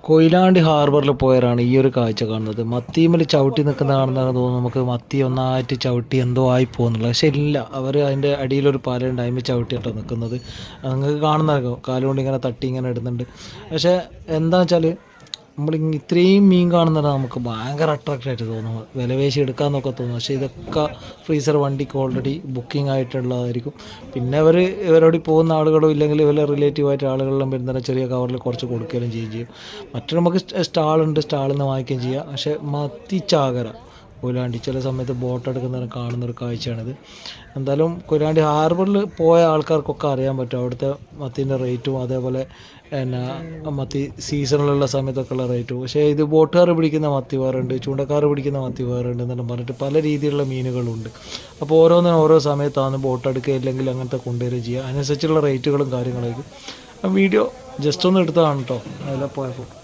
കൊയിലാണ്ടി ഹാർബറിൽ പോയവരാണ് ഈ ഒരു കാഴ്ച കാണുന്നത്. മത്തിയുമ്മൽ ചവിട്ടി നിൽക്കുന്ന കാണുന്നതാണ് തോന്നുന്നു നമുക്ക് മത്തി ഒന്നായിട്ട് ചവിട്ടി എന്തോ ആയി പോകുന്നുള്ളത് പക്ഷെ ഇല്ല. അവർ അതിന്റെ അടിയിലൊരു പാലുണ്ട് അതിന്റെ ചവിട്ടിയിട്ടോ നിൽക്കുന്നത്. നിങ്ങൾക്ക് കാണുന്നതായിരിക്കും കാലുകൊണ്ട് ഇങ്ങനെ തട്ടി ഇങ്ങനെ ഇടുന്നുണ്ട്. പക്ഷേ എന്താണെന്ന് വെച്ചാൽ നമ്മൾ ഇത്രയും മീൻ കാണുന്നത് നമുക്ക് ഭയങ്കര അട്രാക്റ്റ് ആയിട്ട് തോന്നും വിലവേശി എടുക്കാമെന്നൊക്കെ തോന്നും പക്ഷേ ഇതൊക്കെ ഫ്രീസർ വണ്ടിക്ക് ഓൾറെഡി ബുക്കിംഗ് ആയിട്ടുള്ളതായിരിക്കും. പിന്നെ അവർ ഇവരോട് പോകുന്ന ആളുകളോ ഇല്ലെങ്കിൽ ഇവരെ റിലേറ്റീവ് ആയിട്ട് ആളുകളെല്ലാം വരുന്ന ചെറിയ കവറിൽ കുറച്ച് കൊടുക്കുകയും ചെയ്യും. ചെയ്യും മറ്റു നമുക്ക് സ്റ്റാളുണ്ട് സ്റ്റാളിൽ നിന്ന് വാങ്ങിക്കുകയും ചെയ്യാം. പക്ഷേ മത്തി ചാകര കൊയിലാണ്ടി. ചില സമയത്ത് ബോട്ട് എടുക്കുന്നവരെ കാണുന്ന ഒരു കാഴ്ചയാണിത്. എന്തായാലും കൊയിലാണ്ടി ഹാർബറിൽ പോയ ആൾക്കാർക്കൊക്കെ അറിയാൻ പറ്റും. അവിടുത്തെ മത്തിന്റെ റേറ്റും അതേപോലെ എന്നാ മത്തി സീസണിലുള്ള സമയത്തൊക്കെ ഉള്ള റേറ്റും. പക്ഷേ ഇത് ബോട്ടുകാർ പിടിക്കുന്ന മത്തി വേറുണ്ട് ചൂണ്ടക്കാർ പിടിക്കുന്ന മത്തി വേറുണ്ട് എന്നെല്ലാം പറഞ്ഞിട്ട് പല രീതിയിലുള്ള മീനുകളുണ്ട്. അപ്പോൾ ഓരോന്നിനും ഓരോ സമയത്താണ് ബോട്ട് എടുക്കുക ഇല്ലെങ്കിൽ അങ്ങനത്തെ കൊണ്ടുവരിക ചെയ്യുക. അതിനനുസരിച്ചുള്ള റേറ്റുകളും കാര്യങ്ങളായിരിക്കും. വീഡിയോ ജസ്റ്റ് ഒന്ന് എടുത്തതാണ് കേട്ടോ. അതിലെ പോയപ്പോൾ.